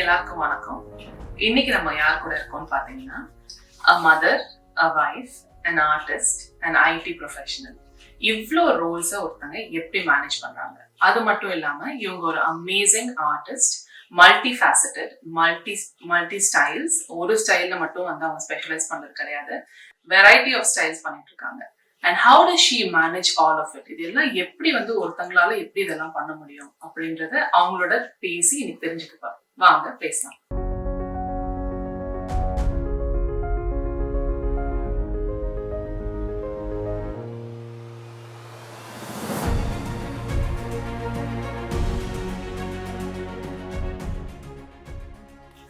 எல்லாருக்கும் வணக்கம். இன்னைக்கு நம்ம யார் கூட இருக்கோம்னு பாத்தீங்கன்னா அ mother uh wife and artist and IT professional இவ்வளோ ரோல்ஸை ஒருத்தங்க எப்படி மேனேஜ் பண்றாங்க? அது மட்டும் இல்லாம இவங்க ஒரு amazing artist multi faceted multi multi styles ஒரு ஸ்டைல்ல மட்டும் வந்து அவங்க ஸ்பெஷலைஸ் பண்றது கிடையாது. வெரைட்டி ஆஃப் ஸ்டைல்ஸ் பண்ணிட்டு இருக்காங்க. And how does she manage all of it இதெல்லாம் எப்படி வந்து ஒருத்தங்களால எப்படி இதெல்லாம் பண்ண முடியும் அப்படின்றத அவங்களோட பேசி இன்னைக்கு தெரிஞ்சுக்க வாங்க பேசலாம்.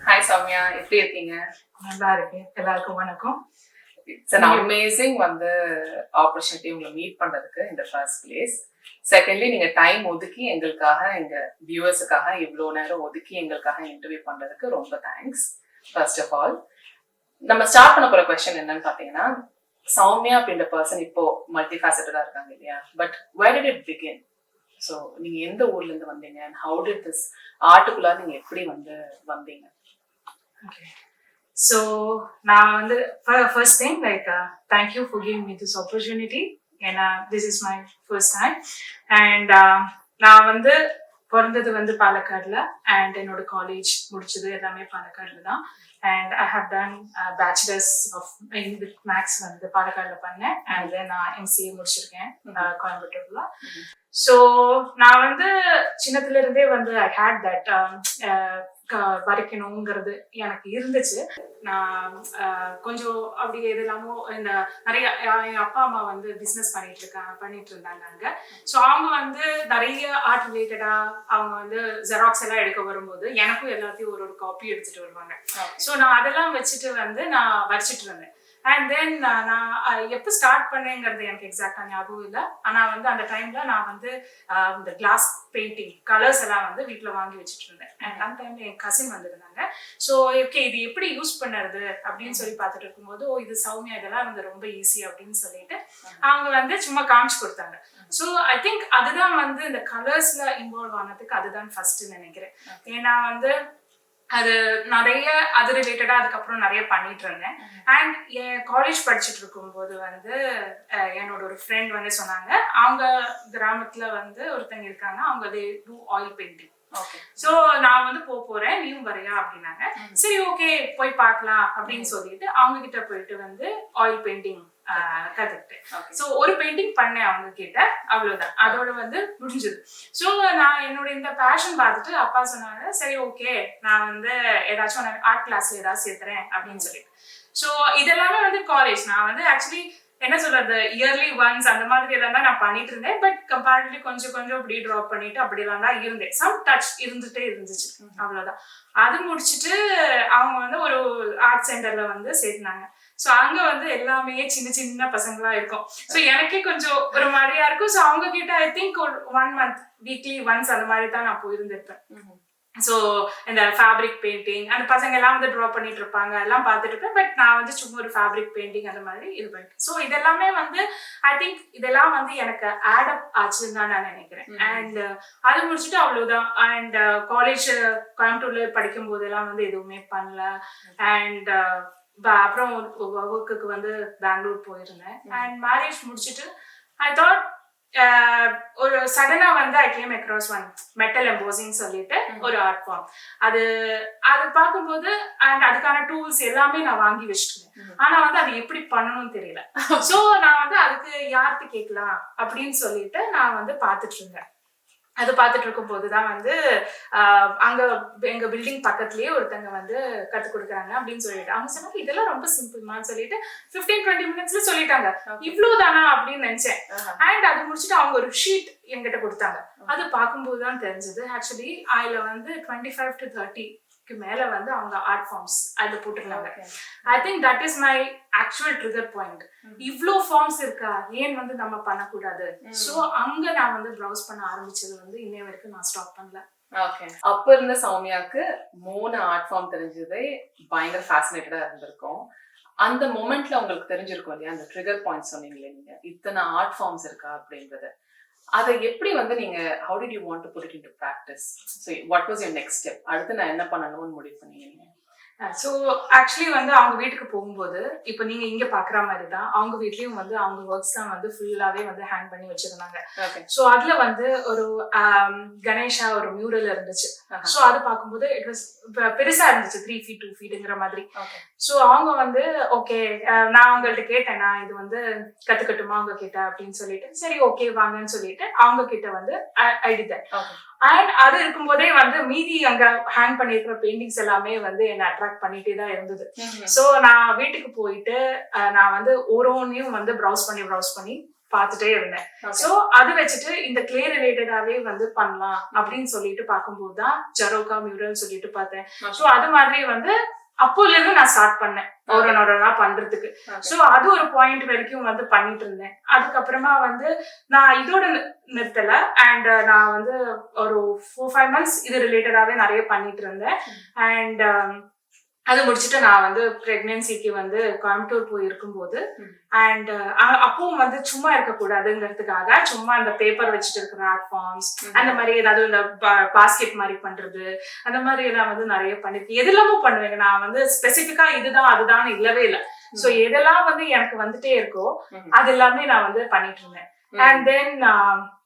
ஹாய் சௌமியா எப்படி இருக்கீங்க? நல்லா இருக்கேன். எல்லாருக்கும் வணக்கம். இட்ஸ் அன் அமேசிங் வந்து ஆப்பர்ச்சுனிட்டி உங்களை மீட் பண்றதுக்கு இந்த ஃபர்ஸ்ட் பிளேஸ் செகண்ட்லி நீங்க டைம் ஒதுக்கி எங்களுக்காக எங்க வியூவர்ஸுக்காக இவ்வளோ நேரம் ஒதுக்கி எங்களுக்காக இன்டர்வியூ பண்றதுக்கு ரொம்ப தேங்க்ஸ் ஃபர்ஸ்ட் ஆஃப் ஆல் நம்ம ஸ்டார்ட் பண்ண போற கொஸ்டின் என்னன்னு பாத்தீங்கன்னா சௌமியா அப்படின்ற பர்சன் இப்போ மல்டி ஃபேசட்டடா இருக்காங்க இல்லையா? But where did it begin so நீங்க எந்த ஊர்ல இருந்து வந்தீங்க? அண்ட் ஹவு டிட் திஸ் ஆர்ட்டுக்குள்ள நீங்க எப்படி வந்து வந்தீங்க? ஓகே ஸோ நான் வந்து first thing like thank you for giving me this opportunity ஏன்னா this is my first time and நான் வந்து பிறந்தது வந்து பாலக்காடில் அண்ட் என்னோட காலேஜ் முடிச்சது எல்லாமே பாலக்காடில் தான். And I have done bachelors of in with maths வந்து பாலக்காடில் பண்ணேன். அண்ட் தென் நான் எம்சிஏ முடிச்சிருக்கேன் uh, கோயம்புத்தூர்ல ஸோ நான் வந்து சின்னத்துல இருந்தே வந்து ஐ ஹேட் தட் வரைக்கணுங்கிறது எனக்கு இருந்துச்சு. நான் அஹ், கொஞ்சம் அப்படி எது இல்லாமோ இந்த நிறைய என் அப்பா அம்மா வந்து பிஸ்னஸ் பண்ணிட்டு இருக்காங்க பண்ணிட்டு இருந்தாங்க அங்க. ஸோ அவங்க வந்து நிறைய ஆர்ட் ரிலேட்டடா அவங்க வந்து ஜெராக்ஸ் எல்லாம் எடுக்க வரும்போது எனக்கும் எல்லாத்தையும் ஒரு ஒரு காப்பி எடுத்துட்டு வருவாங்க. ஸோ நான் அதெல்லாம் வச்சுட்டு வந்து நான் வச்சிட்டு இருந்தேன். அண்ட் தென் நான் எப்போ ஸ்டார்ட் பண்ணேங்கிறது எனக்கு எக்ஸாக்டா ஞாபகம் இல்லை. ஆனா வந்து அந்த டைம்ல நான் வந்து இந்த கிளாஸ் பெயிண்டிங் கலர்ஸ் எல்லாம் வந்து வீட்டில் வாங்கி வச்சுட்டு இருந்தேன். அண்ட் அந்த டைம்ல என் கசின் வந்திருந்தாங்க. ஸோ ஓகே இது எப்படி யூஸ் பண்ணுறது அப்படின்னு சொல்லி பார்த்துட்டு இருக்கும்போது ஓ இது சௌமியா இதெல்லாம் வந்து ரொம்ப ஈஸி அப்படின்னு சொல்லிட்டு அவங்க வந்து சும்மா காமிச்சு கொடுத்தாங்க. ஸோ ஐ திங்க் அதுதான் வந்து இந்த கலர்ஸ்ல இன்வால்வ் ஆனதுக்கு அதுதான் ஃபர்ஸ்ட் நினைக்கிறேன். ஏன்னா வந்து அது நிறைய அது ரிலேட்டடா அதுக்கப்புறம் நிறைய பண்ணிட்டு இருந்தேன் அண்ட் என் காலேஜ் படிச்சுட்டு இருக்கும்போது வந்து என்னோட ஒரு ஃப்ரெண்ட் வந்து சொன்னாங்க அவங்க கிராமத்துல வந்து ஒருத்தங்க இருக்காங்க அவங்க டூ ஆயில் பெயிண்டிங் ஸோ நான் வந்து போக போறேன் நீயும் வரையா அப்படின்னாங்க. சரி ஓகே போய் பார்க்கலாம் அப்படின்னு சொல்லிட்டு அவங்க கிட்ட போயிட்டு வந்து ஆயில் பெயிண்டிங் கத்துக்கிட்டேன் ஸோ ஒரு பெயிண்டிங் பண்ணேன் அவங்க கிட்ட அவ்வளவுதான். அதோட வந்து முடிஞ்சது. ஸோ நான் என்னோட இந்த பேஷன் பார்த்துட்டு அப்பா சொன்னாங்க சரி ஓகே நான் வந்து ஏதாச்சும் ஆர்ட் கிளாஸ்ல ஏதாவது சேர்த்துறேன் அப்படின்னு சொல்லிட்டு ஸோ இதெல்லாமே வந்து காலேஜ் நான் வந்து ஆக்சுவலி என்ன சொல்றது? இயர்லி ஒன்ஸ் அந்த மாதிரி எல்லாம் தான் நான் பண்ணிட்டு இருந்தேன். பட் கம்பேரிட்டிவ்லி கொஞ்சம் கொஞ்சம் அப்படி ட்ராப் பண்ணிட்டு அப்படிலாம் தான் இருந்தேன். சம் டச் இருந்துட்டே இருந்துச்சு. அவ்வளவுதான். அது முடிச்சுட்டு அவங்க வந்து ஒரு ஆர்ட் சென்டர்ல வந்து சேர்த்துனாங்க. ஸோ அங்க வந்து எல்லாமே சின்ன சின்ன பசங்களா இருக்கும். ஸோ எனக்கே கொஞ்சம் ஒரு மாதிரியா இருக்கும். ஸோ அவங்க கிட்ட ஐ திங்க் ஒரு ஒன் மந்த் வீக்லி ஒன்ஸ் அந்த மாதிரி தான் நான் போயிருந்திருப்பேன். ஸோ இந்த ஃபேப்ரிக் பெயிண்டிங் அந்த பசங்க எல்லாம் வந்து ட்ரா பண்ணிட்டு இருப்பாங்க. எல்லாம் பார்த்துட்டு இருப்பேன். பட் நான் வந்து சும்மா ஒரு ஃபேப்ரிக் பெயிண்டிங் அந்த மாதிரி இது பண்ணிட்டேன் ஸோ இதெல்லாமே வந்து ஐ திங்க் இதெல்லாம் வந்து எனக்கு ஆட் அப் ஆச்சுன்னு தான் நான் நினைக்கிறேன். அண்ட் அது முடிச்சுட்டு அவ்வளவுதான். அண்ட் காலேஜ் கோயம்புத்தூர்ல படிக்கும் போதெல்லாம் வந்து எதுவுமே பண்ணல. அண்ட் அப்புறம் ஒர்க்குக்கு வந்து பெங்களூர் போயிருந்தேன். அண்ட் மேரேஜ் முடிச்சுட்டு ஐ தாட் ஒரு சடனா வந்து I came across one metal embossing சொல்லிட்டு ஒரு ஆர்ட் ஃபார்ம் அது அது பார்க்கும்போது அண்ட் அதுக்கான டூல்ஸ் எல்லாமே நான் வாங்கி வச்சுட்டேன். ஆனா வந்து அது எப்படி பண்ணணும்னு தெரியல. சோ நான் வந்து அதுக்கு யார்கிட்ட கேட்கலாம் அப்படின்னு சொல்லிட்டு நான் வந்து பார்த்துட்டு இருந்தேன். அது பார்த்துட்டு இருக்கும் போதுதான் வந்து ஆஹ், அங்க எங்க பில்டிங் பக்கத்துலயே ஒருத்தங்க வந்து கத்து கொடுக்குறாங்க அப்படின்னு சொல்லிட்டு. அவங்க சொன்னாங்க இதெல்லாம் ரொம்ப சிம்பிள்மான்னு சொல்லிட்டு 15 டுவெண்ட்டி மினிட்ஸ்ல சொல்லிட்டாங்க. இவ்வளவுதானா? அப்படின்னு நினைச்சேன். அண்ட் அது முடிச்சுட்டு அவங்க ஒரு ஷீட் என்கிட்ட கொடுத்தாங்க. அது பார்க்கும்போது தான் தெரிஞ்சது ஆக்சுவலி அதுல வந்து டுவெண்ட்டி ஃபைவ் டு தேர்ட்டிக்கு மேல வந்து அவங்க ஆர்ட் ஃபார்ம்ஸ் அதுல போட்டிருந்தாங்க I think that is my actual trigger point இவ்ளோ ஃபார்ம்ஸ் இருக்கா? ஏன் வந்து நம்ம பண்ணக்கூடாது? சோ அங்க நான் வந்து ப்ரௌஸ் பண்ண ஆரம்பிச்சது வந்து இன்னை வரைக்கும் நான் ஸ்டாப் பண்ணல. ஓகே அப்ப இருந்த சௌமியாக்கு மூணு ஆர்ட் ஃபார்ம் தெரிஞ்சதே பயங்கர ஃபேசினேட்டடா இருந்திருக்கும். அந்த மொமெண்ட்ல உங்களுக்கு தெரிஞ்சிருக்கும் இல்லையா? அந்த ட்ரிகர் பாயிண்ட் சொன்னீங்களே நீங்க. இத்தனை ஆர்ட் ஃபார்ம்ஸ் இருக்கா அப்படின்றது. அதை எப்படி வந்து நீங்க how did you want to put it into practice? So what was your next step? அடுத்து நான் என்ன பண்ணணும்னு முடிவு பண்ணீங்க? ஸோ ஆக்சுவலி வந்து அவங்க வீட்டுக்கு போகும்போது இப்போ நீங்க இங்க பாக்குற மாதிரி தான் அவங்க வீட்லயும் வந்து அவங்க ஒர்க்ஸ் தான் வந்து ஃபுல்லாவே வந்து ஹேங் பண்ணி வச்சிருந்தாங்க. ஸோ அதுல வந்து ஒரு கணேஷா ஒரு மியூரல் இருந்துச்சு. ஸோ அது பார்க்கும்போது இட் வாஸ் பெருசா இருந்துச்சு த்ரீ ஃபீட் டூ ஃபீட்டுங்கிற மாதிரி. ஸோ அவங்க வந்து ஓகே நான் அவங்கள்ட்ட கேட்டேன் நான் இது வந்து கத்துக்கட்டுமா அவங்க கிட்ட? அப்படின்னு சொல்லிட்டு சரி ஓகே வாங்கன்னு சொல்லிட்டு அவங்க கிட்ட வந்து ஐடித்தேன் ஓகே அண்ட் அது இருக்கும்போதே வந்து மீதி அங்க ஹேங் பண்ணிருக்கிற பெயிண்டிங்ஸ் எல்லாமே வந்து என்ன அட்ராக்ட் பண்ணிட்டே தான் இருந்தது. சோ நான் வீட்டுக்கு போயிட்டு நான் வந்து ஒரு ஒன்னையும் வந்து ப்ரௌஸ் பண்ணி ப்ரௌஸ் பண்ணி பார்த்துட்டே இருந்தேன். சோ அது வச்சுட்டு இந்த கிளே ரிலேட்டடாவே வந்து பண்ணலாம் அப்படின்னு சொல்லிட்டு பார்க்கும்போது தான் ஜரோகா மியூரல் சொல்லிட்டு பார்த்தேன். சோ அது மாதிரி வந்து அப்போல இருந்து நான் ஸ்டார்ட் பண்ணேன். ஒரு நாள் பண்றதுக்கு. சோ அது ஒரு பாயிண்ட் வரைக்கும் வந்து பண்ணிட்டு இருந்தேன். அதுக்கப்புறமா வந்து நான் இதோட நிறுத்தல. அண்ட் நான் வந்து ஒரு ஃபோர் ஃபைவ் மந்த்ஸ் இது ரிலேட்டடாவே நிறைய பண்ணிட்டு இருந்தேன். அண்ட் அது முடிச்சுட்டு நான் வந்து பிரெக்னன்சிக்கு வந்து கோயம்புத்தூர் போய் இருக்கும்போது ம். அண்ட் அப்பவும் வந்து சும்மா இருக்கக்கூடாதுங்கிறதுக்காக சும்மா அந்த பேப்பர் வச்சுட்டு இருக்கிற ஆர்ட் ஃபார்ம்ஸ் அந்த மாதிரி ஏதாவது இந்த பாஸ்கெட் மாதிரி பண்றது அந்த மாதிரி எல்லாம் வந்து நிறைய பண்ணிருக்கேன். எதெல்லாமும் பண்ணுவேங்க. நான் வந்து ஸ்பெசிஃபிக்கா இதுதான் அதுதான் இல்லவே இல்லை. சோ எதெல்லாம் வந்து எனக்கு வந்துட்டே இருக்கோ. அது எல்லாமே நான் வந்து பண்ணிட்டு இருந்தேன். அண்ட் தென்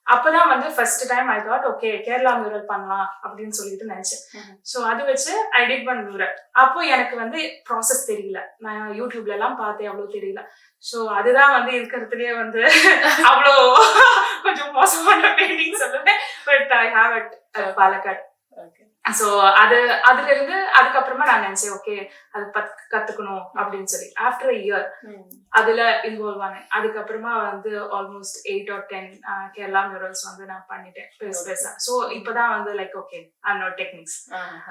அப்பதான் வந்து first time I thought okay Kerala mural பண்ணலாம் அப்படின்னு சொல்லிட்டு நினைச்சேன். சோ அது வச்சு ஐ டிட் ஒன் மியூரல் அப்போ எனக்கு வந்து ப்ராசஸ் தெரியல. நான் யூடியூப்ல எல்லாம் பார்த்தேன் அவ்வளவு தெரியல. சோ அதுதான் வந்து இருக்கிறதுலயே வந்து அவ்வளோ கொஞ்சம் மோசமான பெயிண்டிங் சொல்லுவேன். But I have it Palakkad. Okay so அது அதுல இருந்து அதுக்கப்புறமா நான் நினைச்சேன் ஓகே அது பத் கத்துக்கணும் அப்படின்னு சொல்லி. ஆஃப்டர் இயர் அதுல இன்வால்வ் ஆனேன். அதுக்கப்புறமா வந்து almost eight or ten Kerala murals வந்து நான் பண்ணிட்டேன். பெருசு பெருசா ஸோ இப்பதான் வந்து லைக் ஓகே அன்னோ டெக்னிக்ஸ்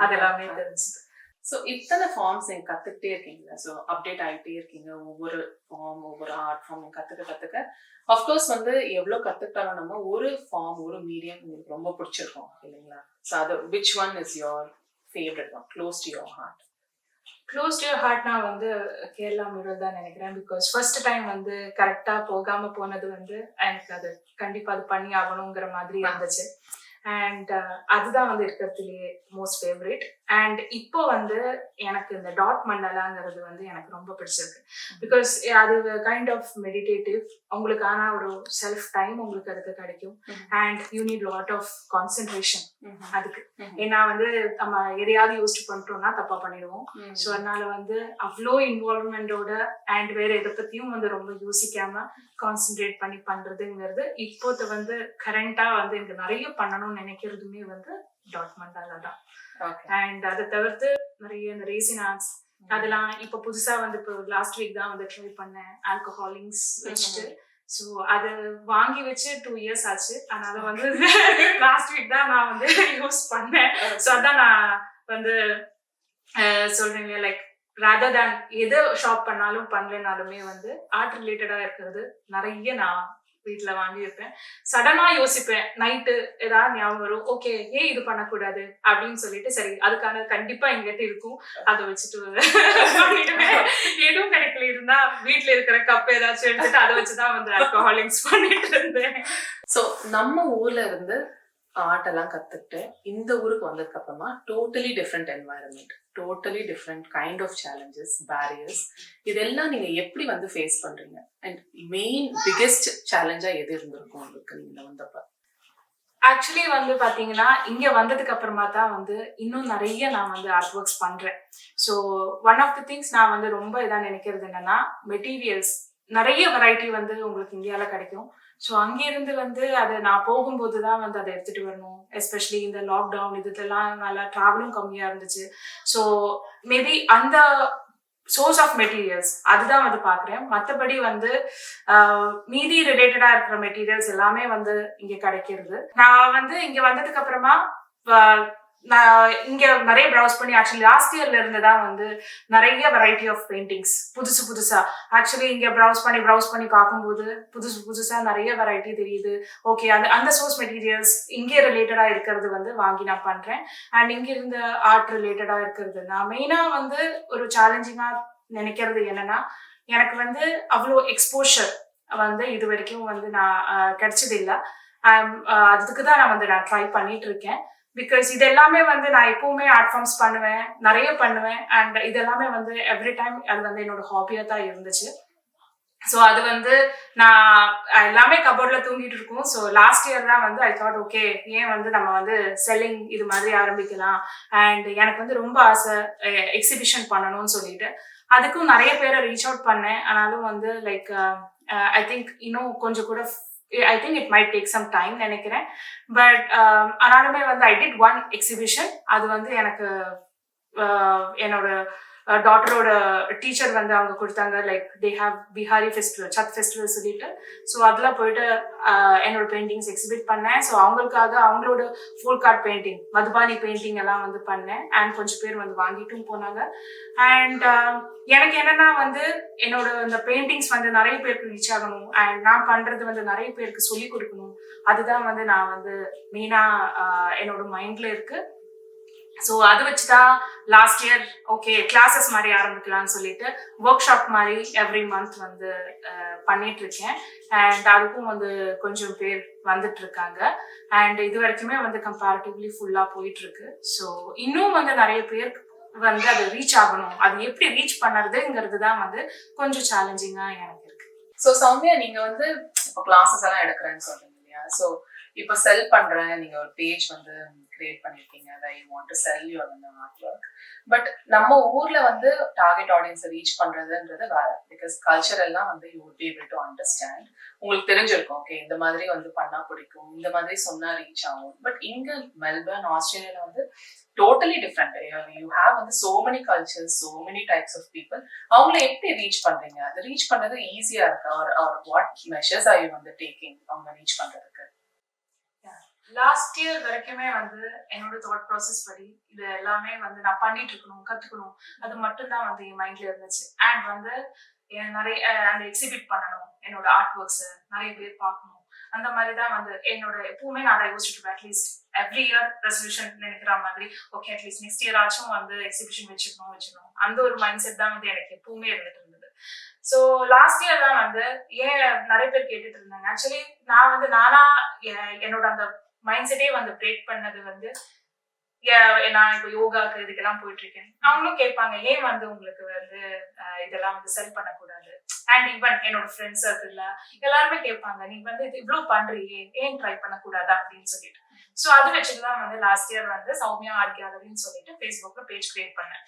அது எல்லாமே தெரிஞ்சது. ஸோ இத்தனை ஃபார்ம்ஸ் நீங்க கத்துக்கிட்டே இருக்கீங்களா ஸோ அப்டேட் ஆகிட்டே இருக்கீங்க. ஒவ்வொரு ஃபார்ம் ஒவ்வொரு ஆர்ட் ஃபார்ம் கத்துக்க கத்துக்க. அஃப்கோர்ஸ் வந்து எவ்வளோ கத்துக்கிட்டாலும் நம்ம ஒரு ஃபார்ம் ஒரு மீடியம் உங்களுக்கு ரொம்ப பிடிச்சிருக்கும். இல்லைங்களா? ஸோ அது which one is your favourite one close to your heart close to ஹார்ட்னா வந்து கேரளா மியூரல் தான் நினைக்கிறேன். பிகாஸ் ஃபர்ஸ்ட் டைம் வந்து கரெக்டா போகாம போனது வந்து எனக்கு அது கண்டிப்பா அது பண்ணி ஆகணுங்கிற மாதிரி இருந்துச்சு. அண்ட் அதுதான் வந்து இருக்கிறதுலயே மோஸ்ட் ஃபேவரட் அண்ட் இப்போ வந்து எனக்கு இந்த டாட் மண்டலாங்கிறது வந்து எனக்கு ரொம்ப பிடிச்சிருக்கு. பிகாஸ் அது கைண்ட் ஆஃப் மெடிடேட்டிவ் உங்களுக்கான ஒரு செல்ஃப் டைம் உங்களுக்கு அதுக்கு கிடைக்கும். And you need lot of concentration அதுக்கு. ஏன்னா வந்து நம்ம எதையாவது யோசிச்சு பண்ணிட்டோம்னா தப்பா பண்ணிடுவோம். ஸோ அதனால வந்து அவ்வளோ இன்வால்வ்மெண்டோட அண்ட் வேற எதை பத்தியும் வந்து ரொம்ப யோசிக்காம கான்சென்ட்ரேட் பண்ணி பண்றதுங்கிறது இப்போது வந்து கரண்டா வந்து எனக்கு நிறைய பண்ணணும்னு நினைக்கிறதுமே வந்து டாட் மண்டால தான் அண்ட் அதை தவிர்த்து நிறைய இந்த ரேசின் ஆர்ட்ஸ் அதெல்லாம் இப்போ புதுசா வந்து இப்போ லாஸ்ட் வீக் தான் வந்து ட்ரை பண்ணேன் ஆல்கஹாலிங்ஸ் வச்சுட்டு ஸோ அது வாங்கி வச்சு டூ இயர்ஸ் ஆச்சு அதனால வந்து லாஸ்ட் வீக் தான் நான் வந்து யூஸ் பண்ணேன் ஸோ அதான் நான் வந்து சொல்றேன் இல்லையா லைக் ரதர் தேன் எது ஷாப் பண்ணாலும் பண்ணலனாலுமே வந்து ஆர்ட் ரிலேட்டடா இருக்கிறது நிறைய நான் வீட்டில் வாங்கி வைப்பேன். சடனா யோசிப்பேன். நைட்டு ஏதாவது ஞாபகம் வரும். ஓகே ஏன் இது பண்ணக்கூடாது? அப்படின்னு சொல்லிட்டு சரி அதுக்கான கண்டிப்பா எங்கிட்ட இருக்கும். அதை வச்சுட்டு எதுவும் கிடைக்கல. இருந்தா வீட்டில் இருக்கிற கப் ஏதாச்சும் எடுத்துட்டு அதை வச்சுதான் வந்து ஆல்கஹாலிக்ஸ் பண்ணிட்டு இருந்தேன். ஸோ நம்ம ஊர்ல இருந்து ஆர்ட்டெல்லாம் கற்றுக்கிட்டு இந்த ஊருக்கு வந்ததுக்கு அப்புறமா totally different environment totally different kind of challenges barriers இதெல்லாம் நீங்கள் எப்படி வந்து ஃபேஸ் பண்ணுறீங்க அண்ட் மெயின் பிக்கெஸ்ட் சேலஞ்சாக எது இருந்திருக்கும் உங்களுக்கு நீங்கள் வந்தப்ப? ஆக்சுவலி வந்து பார்த்தீங்கன்னா இங்கே வந்ததுக்கு அப்புறமா தான் வந்து இன்னும் நிறைய நான் வந்து ஆர்ட் ஒர்க்ஸ் பண்ணுறேன் so one of the things நான் வந்து ரொம்ப இதாக நினைக்கிறது என்னன்னா மெட்டீரியல்ஸ் நிறைய வெரைட்டி வந்து உங்களுக்கு இந்தியாவில் கிடைக்கும். ஸோ அங்கிருந்து வந்து அதை நான் போகும்போது தான் வந்து அதை எடுத்துகிட்டு வரணும். எஸ்பெஷலி இந்த லாக்டவுன் இதுக்கெல்லாம் நல்லா ட்ராவலும் கம்மியாக இருந்துச்சு. ஸோ மேபி அந்த சோர்ஸ் ஆஃப் மெட்டீரியல்ஸ் அதுதான் வந்து பார்க்குறேன். மற்றபடி வந்து மீதி ரிலேட்டடாக இருக்கிற மெட்டீரியல்ஸ் எல்லாமே வந்து இங்கே கிடைக்கிறது. நான் வந்து இங்கே வந்ததுக்கு அப்புறமா நான் இங்க நிறைய ப்ரௌஸ் பண்ணி ஆக்சுவலி லாஸ்ட் இயர்ல இருந்து தான் வந்து நிறைய வெரைட்டி ஆஃப் பெயிண்டிங்ஸ் புதுசு புதுசா. ஆக்சுவலி இங்க ப்ரௌஸ் பண்ணி ப்ரௌஸ் பண்ணி பார்க்கும்போது புதுசு புதுசா நிறைய வெரைட்டி தெரியுது. ஓகே அந்த அந்த சோர்ஸ் மெட்டீரியல்ஸ் இங்கே ரிலேட்டடா இருக்கிறது வந்து வாங்கி நான் பண்றேன். அண்ட் இங்க இருந்த ஆர்ட் ரிலேட்டடா இருக்கிறது. நான் மெயினா வந்து ஒரு சேலஞ்சிங்கா நினைக்கிறது என்னன்னா எனக்கு வந்து அவ்வளோ எக்ஸ்போஷர் வந்து இது வரைக்கும் வந்து நான் கிடைச்சது இல்லை அதுக்கு தான் நான் வந்து நான் ட்ரை பண்ணிட்டு இருக்கேன். பிகாஸ் இது எல்லாமே வந்து நான் எப்பவுமே ஆர்ட் ஃபார்ம்ஸ் பண்ணுவேன் நிறைய பண்ணுவேன் அண்ட் இது எல்லாமே வந்து எவ்ரி டைம் அது வந்து என்னோட ஹாபியாக தான் இருந்துச்சு. ஸோ அது வந்து நான் எல்லாமே கபோர்டில் தூங்கிட்டு இருக்கோம். ஸோ லாஸ்ட் இயர் தான் வந்து ஐ தாட் ஓகே ஏன் வந்து நம்ம வந்து செல்லிங் இது மாதிரி ஆரம்பிக்கலாம்? அண்ட் எனக்கு வந்து ரொம்ப ஆசை எக்ஸிபிஷன் பண்ணணும்னு சொல்லிட்டு. அதுக்கும் நிறைய பேரை ரீச் அவுட் பண்ணேன். ஆனாலும் வந்து லைக் ஐ திங்க் இன்னும் கொஞ்சம் கூட I think it might take some time நினைக்கிறேன். பட் ஆனாலுமே um, வந்து ஐ டிட் ஒன் எக்ஸிபிஷன் அது வந்து எனக்கு uh, என்னோட டாட்டரோட டீச்சர் வந்து அவங்க கொடுத்தாங்க like they have Bihari festival Chhath festival சொல்லிட்டு. ஸோ அதில் போயிட்டு என்னோட பெயிண்டிங்ஸ் எக்ஸிபிட் பண்ணேன். ஸோ அவங்களுக்காக அவங்களோட full card painting Madhubani painting எல்லாம் வந்து பண்ணேன். அண்ட் கொஞ்சம் பேர் வந்து வாங்கிட்டும் போனாங்க. அண்ட் எனக்கு என்னன்னா வந்து என்னோட இந்த பெயிண்டிங்ஸ் வந்து நிறைய பேருக்கு ரீச் ஆகணும். அண்ட் நான் பண்றது வந்து நிறைய பேருக்கு சொல்லி கொடுக்கணும். அதுதான் வந்து நான் வந்து மெயினா என்னோட மைண்ட்ல இருக்கு. ஸோ அது வச்சு தான் லாஸ்ட் இயர் ஓகே கிளாஸஸ் மாதிரி ஆரம்பிக்கலாம்னு சொல்லிட்டு ஒர்க் ஷாப் மாதிரி எவ்ரி மந்த் வந்து பண்ணிட்டு இருக்கேன் அண்ட் அதுக்கும் வந்து கொஞ்சம் பேர் வந்துட்டு இருக்காங்க அண்ட் இது வரைக்குமே வந்து கம்பேரிட்டிவ்லி ஃபுல்லா போயிட்டு இருக்கு ஸோ இன்னும் வந்து நிறைய பேர் வந்து அது ரீச் ஆகணும். அது எப்படி ரீச் பண்ணுறதுங்கிறது தான் வந்து கொஞ்சம் சேலஞ்சிங்கா எனக்கு இருக்கு. ஸோ சௌமியா நீங்க வந்து இப்போ கிளாஸஸ் எல்லாம் எடுக்கிறேன்னு சொல்றீங்க இல்லையா? ஸோ இப்போ செல் பண்றேன். நீங்க ஒரு பேஜ் வந்து கிரியேட் பண்ணிருக்கீங்க. அதை you want to sell your அந்த ஆர்ட் ஒர்க் பட் நம்ம ஊர்ல வந்து டார்கெட் ஆடியன்ஸை ரீச் பண்றதுன்றது வேற. பிகாஸ் கல்ச்சர் எல்லாம் வந்து you would be able to understand உங்களுக்கு தெரிஞ்சிருக்கும். ஓகே இந்த மாதிரி வந்து பண்ணா பிடிக்கும். இந்த மாதிரி சொன்னா ரீச் ஆகும். பட் இங்க மெல்பர்ன் ஆஸ்திரேலியால வந்து டோட்டலி டிஃப்ரெண்ட் யூ ஹாவ் வந்து so many cultures so many types of people அவங்கள எப்படி ரீச் பண்றீங்க? அது ரீச் பண்றது ஈஸியா இருக்கா? Or or what measures are you வந்து டேக்கிங் அவங்க ரீச் பண்றது லாஸ்ட் இயர் வரைக்குமே வந்து என்னோட தாட் ப்ராசஸ் படி இது எல்லாமே வந்து நான் பண்ணிட்டு இருக்கணும் கத்துக்கணும். அது மட்டும்தான் வந்து என் மைண்ட்ல இருந்துச்சு. அண்ட் வந்து என் நிறைய அந்த எக்ஸிபிட் பண்ணணும். என்னோட ஆர்ட் ஒர்க்ஸ் நிறைய பேர் பார்க்கணும். அந்த மாதிரி தான் வந்து என்னோட எப்பவுமே நான் அதை யோசிச்சுட்டு அட்லீஸ்ட் எவ்ரி இயர் ரெசல்யூஷன் நினைக்கிற மாதிரி ஓகே அட்லீஸ்ட் நெக்ஸ்ட் இயர் ஆச்சும் வந்து எக்ஸிபிஷன் வச்சுக்கணும் வச்சுக்கணும் அந்த ஒரு மைண்ட் செட் தான் வந்து எனக்கு எப்பவுமே இருந்துட்டு இருந்தது. ஸோ லாஸ்ட் இயர் தான் வந்து ஏன் நிறைய பேர் கேட்டுட்டு இருந்தாங்க. ஆக்சுவலி நான் வந்து நானா என்னோட அந்த மைண்ட் செட்டே வந்து பிரேக் பண்ணது வந்து ஏ- நான் இப்போ யோகாக்கு இதுக்கெல்லாம் போயிட்டு இருக்கேன் அவங்களும் கேட்பாங்க ஏன் வந்து உங்களுக்கு வந்து இதெல்லாம் வந்து செல் பண்ணக்கூடாது? அண்ட் ஈவன் என்னோட ஃப்ரெண்ட்ஸ் சர்க்கிள்ல எல்லாருமே கேட்பாங்க நீ வந்து இது இவ்வளவு பண்றியே ஏன் ட்ரை பண்ணக்கூடாதா? அப்படின்னு சொல்லிட்டு. ஸோ அது வச்சுட்டு வந்து லாஸ்ட் இயர் வந்து சௌமியா ஆர்ட் கேலரின்னு சொல்லிட்டு ஃபேஸ்புக்ல பேஜ் கிரியேட் பண்ணேன்.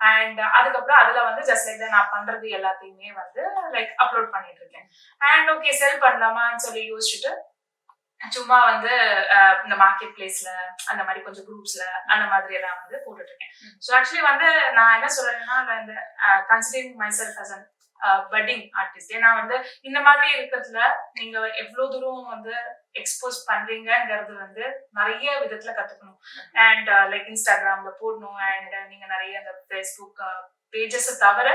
அண்ட் அதுக்கப்புறம் அதுல வந்து ஜஸ்ட் லைக் நான் பண்றது எல்லாத்தையுமே வந்து லைக் அப்லோட் பண்ணிட்டு இருக்கேன் அண்ட் ஓகே செல் பண்ணலாமான்னு சொல்லி யோசிச்சுட்டு சும்மா வந்து இந்த மார்க்கெட் பிளேஸ்ல அந்த மாதிரி கொஞ்சம் குரூப்ஸ்ல அந்த மாதிரி எல்லாம் வந்து போட்டுட்டு இருக்கேன் ஸோ ஆக்சுவலி வந்து நான் என்ன சொல்றேன்னா இந்த considering myself as an budding artist ஏன்னா வந்து இந்த மாதிரி இருக்கிறதுல நீங்க எவ்வளவு தூரம் வந்து எக்ஸ்போஸ் பண்றீங்கங்கிறது வந்து நிறைய விதத்துல கத்துக்கணும். அண்ட் லைக் இன்ஸ்டாகிராம்ல போடணும். அண்ட் நீங்க நிறைய அந்த ஃபேஸ்புக் பேஜஸ் தவிர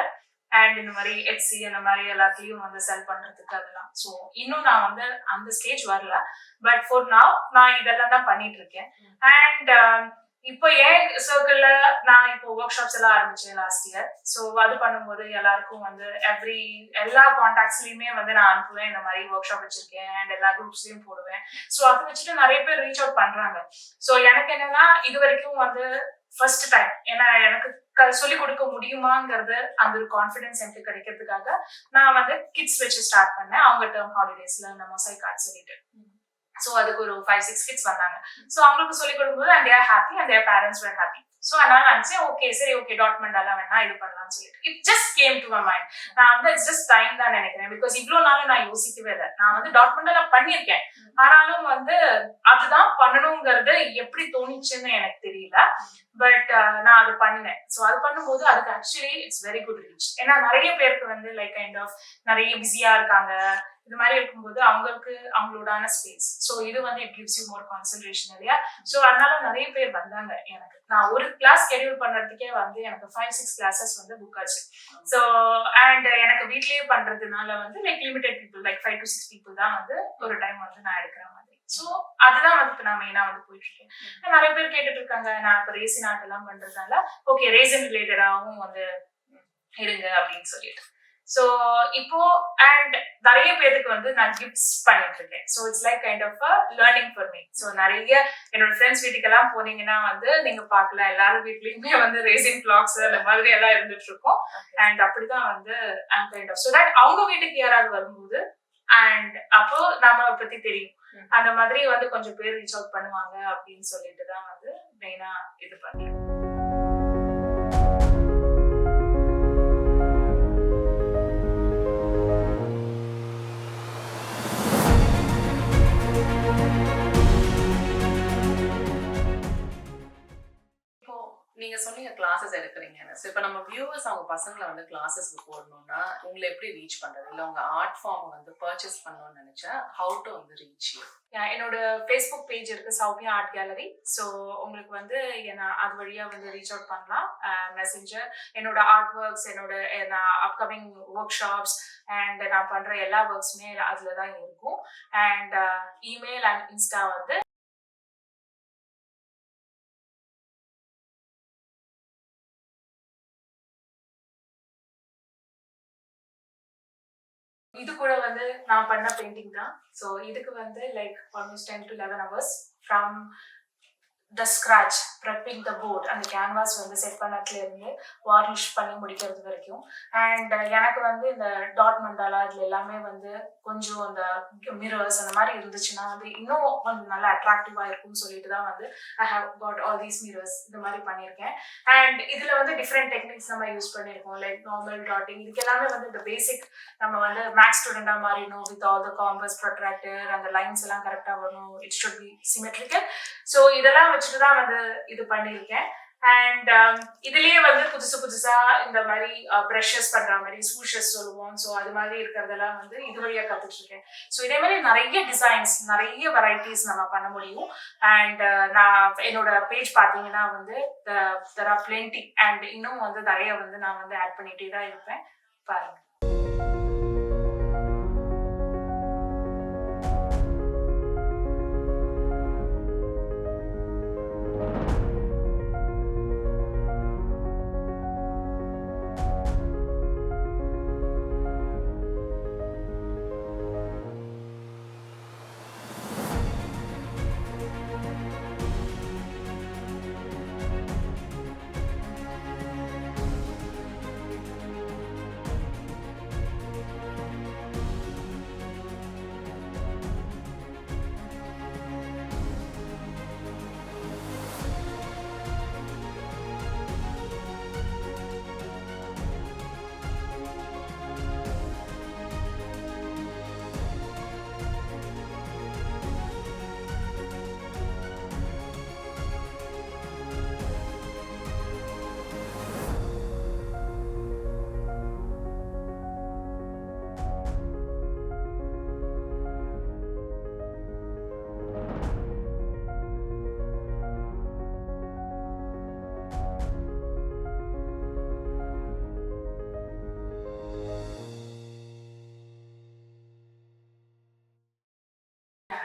அண்ட் இந்த மாதிரி எட்ஸி அந்த மாதிரி எல்லாத்தையும் வந்து செல் பண்றதுக்கு அதெல்லாம். ஸோ இன்னும் நான் வந்து அந்த ஸ்டேஜ் வரல. பட் ஃபார் நாவ் நான் இதெல்லாம் தான் பண்ணிட்டு இருக்கேன் அண்ட் um, இப்போ ஏன் சர்க்கிள்ல நான் இப்போ ஒர்க் ஷாப்ஸ் எல்லாம் ஆரம்பிச்சேன் லாஸ்ட் இயர் ஸோ அது பண்ணும்போது எல்லாருக்கும் வந்து எவ்ரி எல்லா கான்டாக்ட்ஸ்லயுமே வந்து நான் அனுப்புவேன். இந்த மாதிரி ஒர்க் ஷாப் வச்சிருக்கேன். அண்ட் எல்லா குரூப்ஸ்லயும் போடுவேன். ஸோ அதை வச்சுட்டு நிறைய பேர் ரீச் அவுட் பண்றாங்க. ஸோ எனக்கு என்னன்னா இது வரைக்கும் வந்து ஃபர்ஸ்ட் டைம் ஏன்னா எனக்கு சொல்லிக் கொடுக்க முடியுமாங்கிறது அந்த ஒரு கான்ஃபிடன்ஸ் எனக்கு கிடைக்கிறதுக்காக நான் வந்து கிட்ஸ் வச்சு ஸ்டார்ட் பண்ணேன். அவங்க டேர்ம் ஹாலிடேஸ்ல இந்த மொசைக் ஆர்ட் சொல்லிட்டு. ஸோ அதுக்கு ஒரு ஃபைவ் சிக்ஸ் கிட்ஸ் வந்தாங்க. ஸோ அவங்களுக்கு சொல்லிக் கொடுக்கும்போது and they're happy and their parents were happy so அதனால நினச்சேன் ஓகே சரி ஓகே டாட்மெண்ட் எல்லாம் வேணா இது பண்ணலாம்னு சொல்லிட்டு. It just came to my mind நான் வந்து இட்ஸ் ஜஸ்ட் டைம் தான் நினைக்கிறேன். பிகாஸ் இவ்வளோ நாளும் நான் யோசிக்கவே இல்லை. நான் வந்து டாட்மெண்ட் எல்லாம் பண்ணியிருக்கேன். ஆனாலும் வந்து அதுதான் பண்ணணுங்கிறது எப்படி தோணுச்சுன்னு எனக்கு தெரியல. பட் நான் அது பண்ணேன் ஸோ அது பண்ணும்போது அதுக்கு actually it's very good reach ஏன்னா நிறைய பேருக்கு வந்து லைக் கைண்ட் ஆஃப் நிறைய பிஸியா இருக்காங்க. இது மாதிரி இருக்கும்போது அவங்களுக்கு அவங்களோடான ஸ்பேஸ் ஸோ இது வந்து it gives you more concentration இல்லையா? ஸோ அதனால நிறைய பேர் வந்தாங்க எனக்கு. நான் ஒரு கிளாஸ் ஸ்கெடியூல் பண்றதுக்கே வந்து எனக்கு ஃபைவ் சிக்ஸ் கிளாஸஸ் வந்து புக் ஆச்சு. ஸோ அண்ட் எனக்கு வீட்லயே பண்றதுனால வந்து like limited people like five to six people தான் வந்து ஒரு டைம் வந்து நான் எடுக்கிற மாதிரி. ஸோ அதுதான் வந்து இப்போ நான் மெயினாக வந்து போயிட்டு இருக்கேன் நிறைய பேர் கேட்டுட்டு இருக்காங்க நான் இப்போ ரேசின் ஆர்ட் எல்லாம் பண்றதுனால. ஓகே ரேசன் ரிலேட்டடாகவும் வந்து இருங்க அப்படின்னு சொல்லிட்டு. ஸோ இப்போ அண்ட் நிறைய பேருக்கு வந்து நான் கிஃப்ட்ஸ் பண்ணிட்டு இருக்கேன் so it's like kind of a learning for me so நிறைய என்னோட ஃப்ரெண்ட்ஸ் வீட்டுக்கெல்லாம் போனீங்கன்னா வந்து நீங்க பார்க்கலாம் எல்லாரும் வீட்லயுமே வந்து ரேசிங் பிளாக்ஸ் அந்த மாதிரி எல்லாம் இருந்துட்டு இருக்கும் அண்ட் அப்படிதான் வந்து I'm kind of so that அவங்க வீட்டுக்கு யாராவது வரும்போது அண்ட் அப்போ நம்மளை பத்தி தெரியும். அந்த மாதிரி வந்து கொஞ்சம் பேர் ரீச் அவுட் பண்ணுவாங்க அப்படின்னு சொல்லிட்டு தான் வந்து மெயினா இது பண்றேன். நீங்க சொன்னீங்க கிளாஸஸ் எடுக்கிறீங்கன்னு ஸோ இப்போ நம்ம வியூவர்ஸ் அவங்க பசங்களை வந்து கிளாஸஸ்க்கு போடணும்னா உங்களை எப்படி ரீச் பண்றது? இல்லை உங்க ஆர்ட் ஃபார்ம் வந்து பர்ச்சேஸ் பண்ணணும்னு நினைச்சா ஹவு டு வந்து ரீச் என்னோட ஃபேஸ்புக் பேஜ் இருக்கு சௌமியா ஆர்ட் கேலரி ஸோ உங்களுக்கு வந்து என்ன அது வழியா வந்து ரீச் அவுட் பண்ணலாம். Uh, மெசஞ்சர் என்னோட ஆர்ட் ஒர்க்ஸ் என்னோட நான் அப்கமிங் ஒர்க் ஷாப்ஸ் அண்ட் நான் பண்ற எல்லா ஒர்க்ஸுமே அதுல தான் இருக்கும். அண்ட் இமெயில் அண்ட் இன்ஸ்டா வந்து இது கூட வந்து நான் பண்ண பெயிண்டிங் தான். ஸோ இதுக்கு வந்து like almost ten to eleven hours from the scratch prepping the board அந்த கேன்வாஸ் வந்து செட் பண்ணத்துலேருந்து வார்னிஷ் பண்ணி முடிக்கிறது வரைக்கும். அண்ட் uh, எனக்கு வந்து இந்த டாட் மண்டாலா இதில் எல்லாமே வந்து கொஞ்சம் அந்த மிரர்ஸ் அந்த மாதிரி இருந்துச்சுன்னா வந்து இன்னும் கொஞ்சம் நல்லா அட்ராக்டிவாக இருக்கும்னு சொல்லிட்டு தான் வந்து I have got all these mirrors இந்த மாதிரி பண்ணியிருக்கேன். அண்ட் இதில் வந்து டிஃப்ரெண்ட் டெக்னிக்ஸ் நம்ம யூஸ் பண்ணியிருக்கோம். லைக் நார்மல் டாட்டிங் இதுக்கு எல்லாமே வந்து இந்த பேசிக் நம்ம வந்து மேக்ஸ் ஸ்டூடெண்டாக மாறிடணும் with all the compass protractor அந்த லைன்ஸ் எல்லாம் கரெக்டாக வரணும். It should be symmetrical so இதெல்லாம் வச்சுட்டு தான் வந்து இது பண்ணியிருக்கேன். அண்ட் um, இதுலயே வந்து புதுசு புதுசா இந்த மாதிரி uh, ப்ரஷஸ் பண்ற மாதிரி சூஷஸ் சொல்லுவோம். ஸோ அது மாதிரி இருக்கிறதெல்லாம் வந்து இது வழியா கத்துட்டு இருக்கேன் ஸோ இதே மாதிரி நிறைய டிசைன்ஸ் நிறைய வெரைட்டிஸ் நம்ம பண்ண முடியும். அண்ட் uh, நான் என்னோட பேஜ் பார்த்தீங்கன்னா வந்து தெர் ஆர் பிளென்டி அண்ட் இன்னும் வந்து நிறைய வந்து நான் வந்து ஆட் பண்ணிட்டே தான் இருப்பேன். பாருங்க.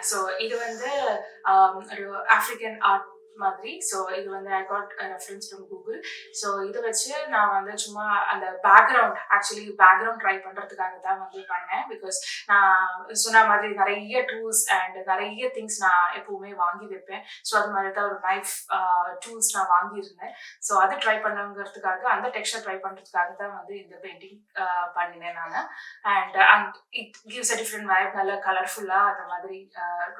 ஸோ இது வந்து um, ஒரு ஆஃப்ரிக்கன் ஆர்ட் மாதிரி. ஸோ இது வந்து I got reference from Google so இதை வச்சு நான் வந்து சும்மா அந்த பேக்ரவுண்ட் ஆக்சுவலி பேக்ரவுண்ட் ட்ரை பண்ணுறதுக்காக தான் வந்து பண்ணேன். பிகாஸ் நான் சொன்ன மாதிரி நிறைய டூல்ஸ் அண்ட் நிறைய திங்ஸ் நான் எப்பவுமே வாங்கி வைப்பேன். ஸோ அது மாதிரி தான் ஒரு நைஃப் டூல்ஸ் நான் வாங்கியிருந்தேன். ஸோ அது ட்ரை பண்ணுங்கிறதுக்காக அந்த டெக்ஸ்டர் ட்ரை பண்ணுறதுக்காக தான் வந்து இந்த பெயிண்டிங் பண்ணினேன் நான். And and it gives a different vibe நல்ல கலர்ஃபுல்லாக அந்த மாதிரி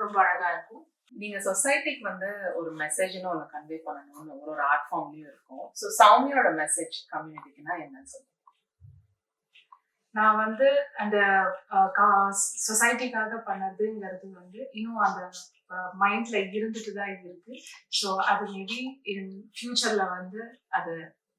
ரொம்ப அழகாக இருக்கும். நீங்க சொசைட்டிக்கு வந்து ஒரு மெசேஜ்னு ஒன்று கன்வே பண்ணணும்னு ஒரு ஒரு ஆர்ட் ஃபார்ம்லயும் இருக்கும். ஸோ சௌமியோட மெசேஜ் கம்யூனிட்டிக்குன்னா என்னன்னு சொல்லுங்க. நான் வந்து அந்த சொசைட்டிக்காக பண்ணதுங்கிறது வந்து இன்னும் அந்த மைண்ட்ல இருந்துட்டு தான் இது இருக்கு. ஸோ அது மேபி இன் ஃபியூச்சர்ல வந்து அது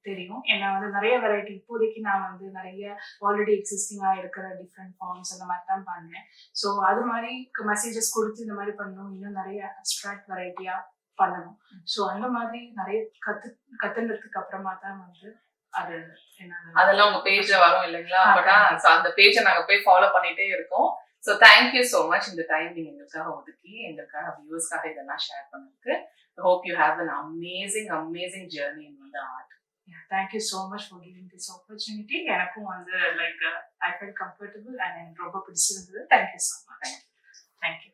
தெரியும். ஏன்னா வந்து நிறைய வெரைட்டி இப்போதைக்கு நான் வந்து நிறைய ஆல்ரெடி எக்ஸிஸ்டிங்கா இருக்கிற டிஃப்ரெண்ட் ஃபார்ம்ஸ் அந்த மாதிரி தான் பண்ணேன். ஸோ அது மாதிரி மெசேஜஸ் கொடுத்து இந்த மாதிரி பண்ணணும். இன்னும் நிறைய அப்ட்ராக்ட் வெரைட்டியா பண்ணணும். ஸோ அந்த மாதிரி நிறைய கத்து கத்துனதுக்கு அப்புறமா தான் வந்து அது என்ன அதெல்லாம் உங்க பேஜ்ல வரும் இல்லைங்களா? அப்படா அந்த பேஜை நாங்க போய் ஃபாலோ பண்ணிட்டே இருக்கோம். So thank you so much இந்த டைம் நீங்க எங்களுக்காக ஒதுக்கி எங்களுக்காக வியூவர்ஸ்க்காக இதெல்லாம் ஷேர் பண்ணதுக்கு. Hope you have an amazing amazing journey in வந்து art thank you so much for giving this opportunity எனக்கும் வந்து like I felt comfortable and எனக்கு ரொம்ப பிடிச்சிருந்தது. Thank you so much thank you